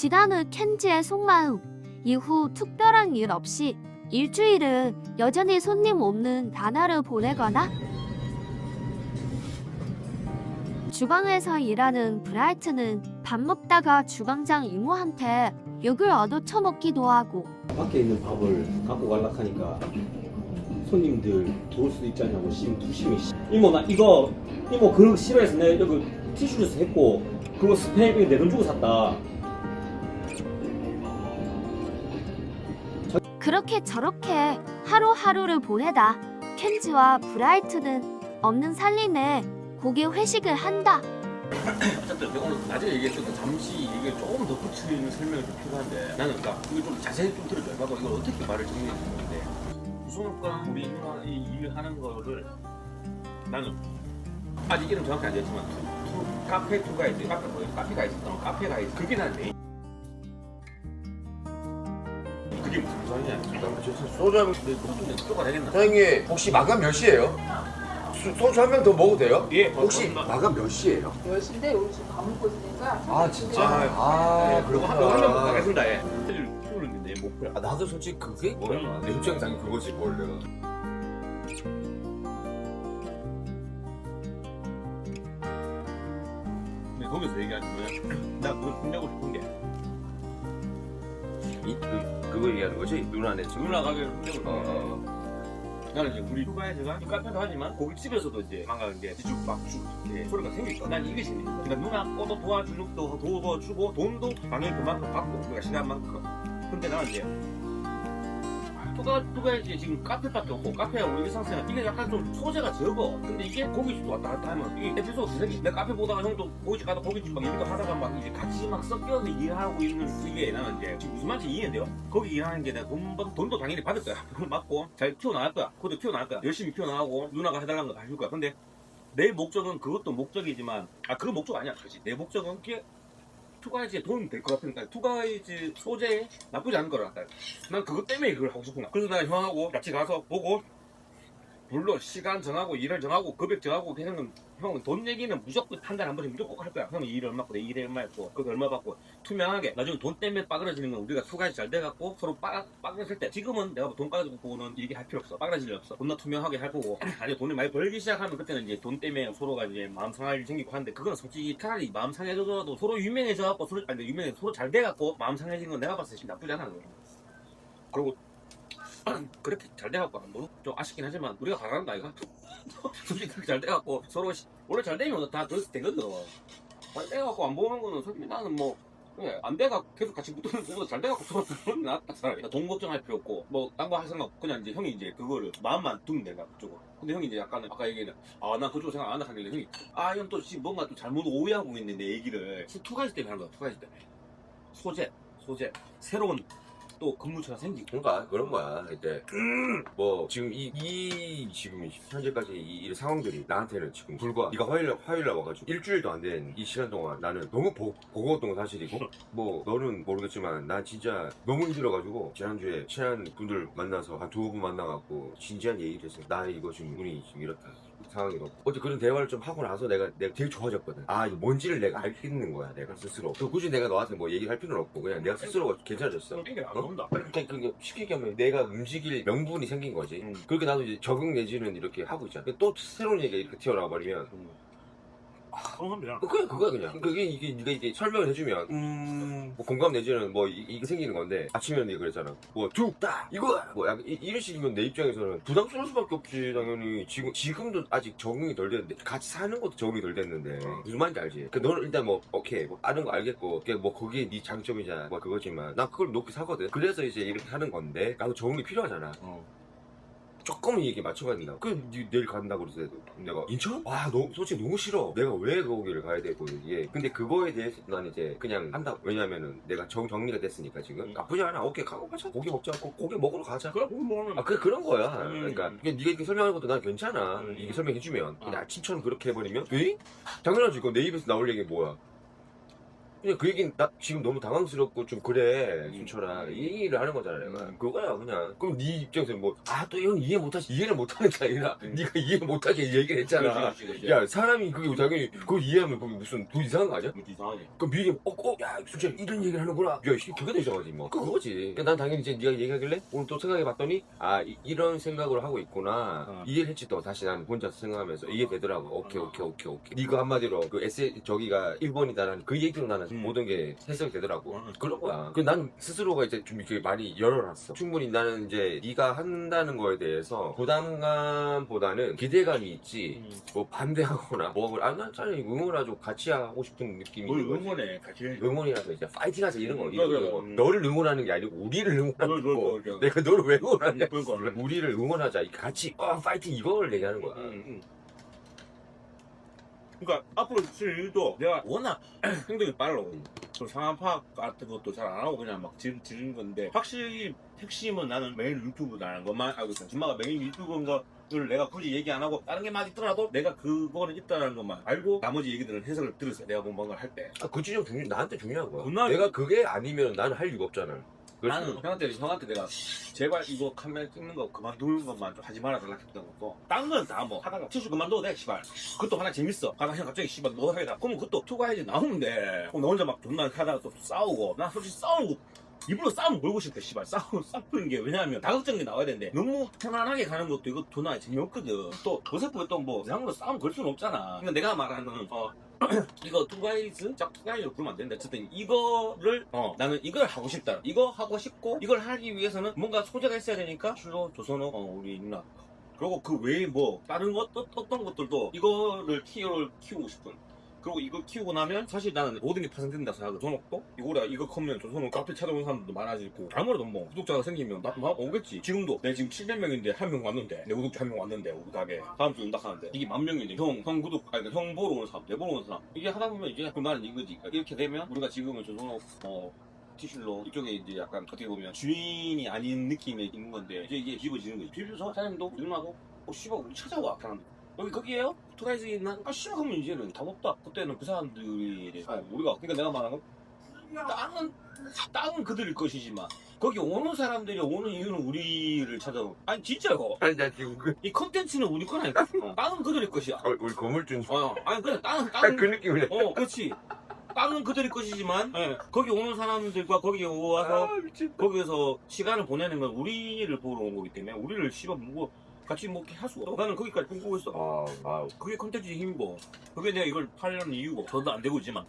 지단의 켄지의 속마음. 이후 특별한 일 없이 일주일은 여전히 손님 없는 나날을 보내거나 주방에서 일하는 브라이트는 밥 먹다가 주방장 이모한테 욕을 얻어 처먹기도 하고 밖에 있는 밥을 갖고 갈라 하니까 손님들 들어올 수도 있잖냐고 심 두심이 씨. 이모 나 이거 이모 거 싫어해서 내가 여기 티슈에서 했고 그거 스팸이 내돈 주고 샀다 그렇게 저렇게 하루하루를 보내다 켄지와 브라이트는 없는 살림에 고기 회식을 한다. 어쨌든 내가 오늘 나중에 얘기했던 잠시 이게 조금 더 붙이는 설명이 좀 필요한데 나는 그러니까 이거 좀 자세히 좀 들어줘야 하고 이걸 어떻게 말을 정리해 주는 건데. 우선과 우리 누나 이 일하는 거를 나는 아직 이름 정확히 안 투, 카페 투가 있지 카페 뭐 카페가 있었던 카페가 있어 그게 난 메인 소주 한 근데 너좀 쪼가 되겠나? 사장님 혹시 마감 몇 시에요? 수- 소주 한 병 더 먹어도 돼요? 예 혹시 맞습니다. 마감 몇 시에요? 10시인데 우리 지금 밥 먹고 있으니까 아 진짜? 아, 아 네, 그리고 한명 한명 그렇구나 가겠습니다 예 키우는 게 내 목표야 아, 나도 솔직히 그게 뭐야? 내 입장상 그거지 뭘 내가 근데 거기서 얘기하는 거야. 나 그걸 혼내고 싶은 게 이, 그, 그거 얘기하는 거지? 누나네 지금 누나 가게 혼내고 게 어, 어. 나는 이제 우리 휴가에 제가 이 카페도 하지만 고깃집에서도 이제 망가는 게 지죽 막죽 이렇게 소리가 생기니까 난 이게 재밌어. 그러니까 누나 거도 도와주고 또 도와주고 돈도 당연히 그만큼 받고 그러니까 시간만큼. 근데 나는 이제 투가 이제 지금 카페밖에 없고 우리 일상생활 이게 약간 좀 소재가 적어. 근데 이게 고깃집도 왔다 갔다 하면 이게 에피소드 생기. 내가 카페 보다가 형도 고깃집 가다 고깃집 막 얘기도 하다가 막 이제 같이 막 섞여서 일하고 있는 이게 나는 이제 지금 무슨 말인지 이해돼요. 거기 일하는 게 내가 돈, 받- 돈도 당연히 받을 거야. 돈 받고 잘 키워나갈 거야. 그것도 키워나갈 거야. 열심히 키워나가고 누나가 해달라는 거 다 해줄 거야. 근데 내 목적은 그것도 목적이지만 아 그건 목적 아니야. 그렇지. 내 목적은 그게 투가이즈에 도움이 될것 같으니까 투가이즈 소재에 나쁘지 않은 거라. 난 그것 때문에 그걸 하고 싶은 거야. 그래서 난 형하고 같이 가서 보고 물론 시간 정하고 일을 정하고 금액 정하고 걔는 형은 돈 얘기는 무조건 한 달에 한 번씩 무조건 꼭할 거야. 형은 일 얼마 받고 내 일에 얼마 했고 그거 얼마 받고 투명하게 나중에 돈 때문에 빠그러지는 건 우리가 투가이즈 잘 돼갖고 서로 빠, 빠그러질 때 지금은 내가 돈 가지고 보고는 얘기할 필요 없어. 빠그러질 일 없어. 존나 투명하게 할 거고 아니 돈을 많이 벌기 시작하면 그때는 이제 돈 때문에 서로가 이제 마음 상할 일이 생기고 하는데 그건 솔직히 차라리 마음 상해져도 서로 유명해져갖고 서로 아니 유명해 서로 잘 돼갖고 마음 상해진 건 내가 봤을 때 나쁘지 않아. 그리고 그렇게 잘 돼갖고 뭐좀 아쉽긴 하지만 우리가 바라는 거 아이가? 솔직히 그렇게 잘 돼갖고 서로 시- 원래 잘 되면 다 그렇게 되거든. 잘 돼갖고 안 보는 거는 솔직히 나는 뭐 그래, 안 돼가 계속 같이 붙는 거보다 잘 돼갖고 그런 게 낫다 차라리. 돈 걱정할 필요 없고 뭐 딴 거 할 생각 없고 그냥 이제 형이 이제 그거를 마음만 두면 된다 그쪽으로. 근데 형이 이제 약간 아까 얘기는 아 나 그쪽 생각 안 하길래 형이 아형또 지금 뭔가 또 잘못 오해하고 있는데 내 얘기를. 투 가지 때문에 하는 거야 투 가지 때문에. 소재 소재. 새로운 또 근무처가 생기고. 그러니까 그런 거야. 이제 뭐 지금 이, 이 지금 현재까지 이, 이 상황들이 나한테는 지금 불과 네가 화요일 화요일 날 와가지고 일주일도 안 된 이 시간 동안 나는 너무 보, 버거웠던 건 사실이고 뭐 너는 모르겠지만 난 진짜 너무 힘들어가지고 지난주에 친한 분들 만나서 한 두어 분 만나갖고 진지한 얘기를 했어요 나 이거 지금 눈이 지금 이렇다 상황이고 어제 그런 대화를 좀 하고 나서 내가 내가 되게 좋아졌거든 아이 뭔지를 내가 알겠는 거야 내가 스스로 또 굳이 내가 너한테 뭐 얘기할 필요는 없고 그냥 내가 스스로가 괜찮아졌어 안 어? 온다 그러니까 그게 쉽게 얘기하면 내가 움직일 명분이 생긴 거지. 음. 그렇게 나도 이제 적응 내지는 이렇게 하고 있잖아. 근데 또 새로운 얘기가 이렇게 튀어나와 버리면 겁니다 그냥 그거야 그냥. 그게 이게 네가 이제 설명을 해주면 음, 뭐 공감 내지는 뭐 이, 게 생기는 건데 아침에 네가 그랬잖아. 뭐툭딱 이거 뭐 약간 이, 이런 식이면 내 입장에서는 부담스러울 수밖에 없지 당연히 지금 지금도 아직 적응이 덜 됐는데 같이 사는 것도 적응이 덜 됐는데 무슨 말인지 알지? 그 너는 일단 뭐 오케이 뭐 아는 거 알겠고 그게 뭐 그게 네 장점이자 뭐 그거지만 난 그걸 높게 사거든. 그래서 이제 이렇게 하는 건데 나도 적응이 필요하잖아. 어. 조금은 이게 맞춰가야 된다. 그 니- 내일 간다고 그래서 내가 인천? 와, 너무 솔직히 너무 싫어. 내가 왜 거기를 가야 되고 이게. 근데 그거에 대해서 난 이제 그냥 한다. 왜냐면은 내가 정 정리가 됐으니까 지금 음. 나쁘지 않아. 오케이 가고 가자. 고기 먹자. 고, 고기 먹으러 가자. 그래 그거 먹으면 아, 그 그런 거야. 음. 그러니까 그게 네가 이렇게 설명하는 것도 난 괜찮아. 음. 이게 설명해주면. 근데 아. 아침처럼 그렇게 해버리면, 에? 당연하지. 그거 내 입에서 나올 얘기 뭐야? 그냥 그 얘기는 나 지금 너무 당황스럽고 좀 그래 순철아 이 얘기를 하는 거잖아 내가 음. 그거야 그냥 그럼 네 입장에서 뭐 아또 이건 이해 못하지 이해를 못하는 게 아니라 음. 네가 이해 못하게 얘기를 했잖아 그렇지, 그렇지, 그렇지. 야 사람이 그게 당연히 그걸 이해하면 그게 무슨 돈 이상한 거 아니야? 뭐 이상하네. 그럼 미리 어어야 순철 이런 얘기를 하는구나 야 씨, 그게 되셔가지 뭐 그거지 그러니까 난 당연히 이제 네가 얘기하길래 오늘 또 생각해봤더니 아 이, 런 생각으로 하고 있구나 어. 이해를 했지 또 다시 난 혼자 생각하면서 이해되더라고 오케이 어. 오케이 오케이 오케이 네가 한마디로 그 에세 저기가 1번이다라는 그 얘기로 나는 음. 모든 게 해석이 되더라고 음. 그런 거야 그 난 스스로가 이제 좀 이렇게 많이 열어놨어 충분히 나는 이제 네가 한다는 거에 대해서 부담감보다는 기대감이 있지 뭐 반대하거나 뭐 아난 차라리 응원하고 같이 하고 싶은 느낌이 뭘 있는 거지. 응원해 같이 해. 응원이라서 이제 파이팅하자 이런 거 음, 이런 그래, 거 그래. 너를 응원하는 게 아니고 우리를 응원하는 거 그래. 내가 너를 왜 응원하냐. 우리를 응원하자 같이 어 파이팅 이걸 얘기하는 거야 음, 음. 그러니까 앞으로 쓸 일도 내가 워낙 행동이 빨라고 그 상황 파악 같은 것도 잘 안 하고 그냥 막 지, 지른 건데 확실히 핵심은 나는 메인 유튜브라는 것만 알고 있어. 엄마가 메인 유튜브인 거를 내가 굳이 얘기 안 하고 다른 게 많이 있더라도 내가 그거는 있다는 것만 알고 나머지 얘기들은 해석을 들었어요 내가 뭐 뭔가를 할 때. 아, 그 지점 중요 나한테 중요한 거야. 누나- 내가 그게 아니면 나는 할 이유가 없잖아 나는 형한테 형한테 내가 제발 이거 카메라 찍는 거 그만두는 것만 좀 하지 말아달라 했던 것도 딴 건 다 뭐 하다가. 티슈 그만둬도 돼 씨발. 그것도 하나 재밌어. 하다가 형 갑자기 씨발 너 해라 그러면 그것도 투과해야지. 나오면 돼. 그럼 너 혼자 막 존나 하다가 또 싸우고. 나 솔직히 싸우고 일부러 싸움 몰고 싶대 씨발. 싸우 싸우는 게 왜냐하면 다각적인 게 나와야 되는데 너무 편안하게 가는 것도 이거 존나 재미없거든. 또 어설프게 또뭐 이상으로 싸움 걸 수는 없잖아. 그러니까 내가 말하는 어 이거 투가이즈? 짝 투가이즈로 부르면 안 되는데 어쨌든 이거를 어 나는 이걸 하고 싶다. 이거 하고 싶고 이걸 하기 위해서는 뭔가 소재가 있어야 되니까 출로 조선호 어 우리 누나 그리고 그 외에 뭐 다른 것 어- 어떤 것들도 이거를 키를 키우고 싶은 그리고 이거 키우고 나면 사실 나는 모든 게 파생된다 생각해 조선옥도 이거라 이거 커면 조선옥 카페 찾아오는 사람들도 많아지고 아무래도 뭐 구독자가 생기면 나, 나 오겠지. 지금도 내 지금 700명인데 한 명 왔는데 내 구독자 한 명 왔는데 우리 가게 다음 주 온다 하는데 이게 만 명인데 형, 형 구독 아니 형 보러 오는 사람 내 보러 오는 사람 이게 하다 보면 이제 그럼 나는 이거지. 그러니까 이렇게 되면 우리가 지금은 조선옥 어 티슐로 이쪽에 이제 약간 어떻게 보면 주인이 아닌 느낌이 있는 건데 이제 이게 뒤집어지는 거지. 뒤집어서 사장님도 누나도 어 씨발 우리 찾아와 사람들 여기 거기에요? 투가이즈 있나? 아 씨발 그러면 이제는 답 없다. 그때는 그 사람들이 아, 우리가 그러니까 내가 말한 건 땅은 땅은 그들일 것이지만 거기 오는 사람들이 오는 이유는 우리를 찾아오 아니 진짜요? 아니 나 지금 그 이 컨텐츠는 우리 거라니까 어, 땅은 그들일 것이야. 어, 우리 건물주 어. 아니 그냥 땅은 딱 땅은 그 느낌이네. 어, 그렇지. 땅은 그들일 것이지만, 예, 거기 오는 사람들과 거기에 와서, 아 미친 거기에서 시간을 보내는 건 우리를 보러 온 거기 때문에, 우리를 씹어 먹고, 같이 할 수가 없어. 나는 거기까지 꿈꾸고 있어. 아, 아 그게 컨텐츠의 힘이고, 그게 내가 이걸 팔려는 이유고, 저도 안 되고 있지만.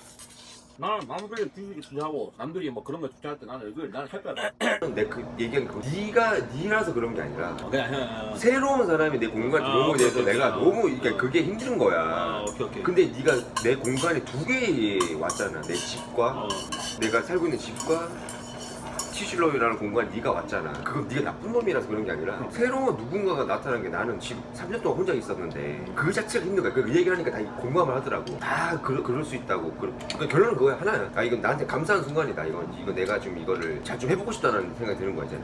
나는 남들이 주식에 투자하고, 남들이 뭐 그런 거 투자할 때 나는 이걸, 나는 할 거야. 내그 얘기한 거 네가 니라서 그런 게 아니라 어, 그냥, 그냥, 새로운 사람이 내 공간 아, 들어온 거에 대해서 오케이, 내가 오케이. 너무 어. 그러니까 그게 힘든 거야 아, 오케이, 오케이. 근데 네가 내 공간에 두 개 왔잖아 내 집과 어, 내가 살고 있는 집과 티슐러이라는 공간 네가 왔잖아. 그건 네가 나쁜 놈이라서 그런 게 아니라 새로운 누군가가 나타난 게 나는 지금 3년 동안 혼자 있었는데 그 자체가 힘든 거야. 그 얘기를 하니까 다 공감을 하더라고. 다 그, 그럴 수 있다고. 그, 그러니까 결론은 그거야. 하나야. 아 이건 나한테 감사한 순간이다 이건. 이거 내가 좀 이거를 잘 좀 해보고 싶다는 생각이 드는 거야 이제는